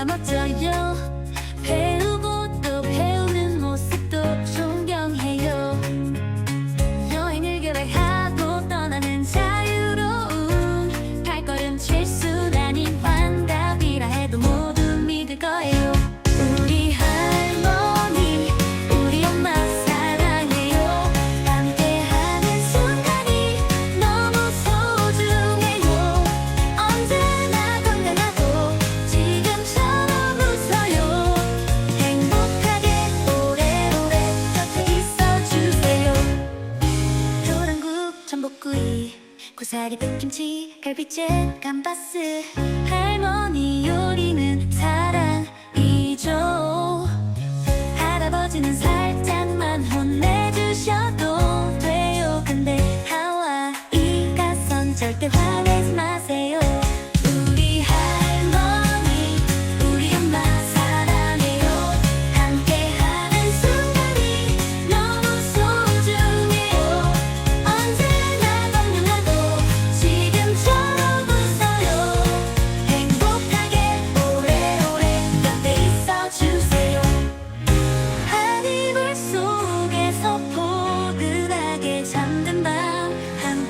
너무나 멋져요. 배우고 또 배우는 모습도 존경해요. 여행을 계획하고 떠나는 자 고사리 볶임치 갈비찜 감바스. 할머니 요리는 사랑이죠. 할아버지는 살짝만 혼내주셔도 돼요. 근데 하와이 가선 절대 화내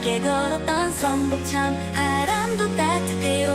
함께 걸었던 성북참 바람도 따뜻해요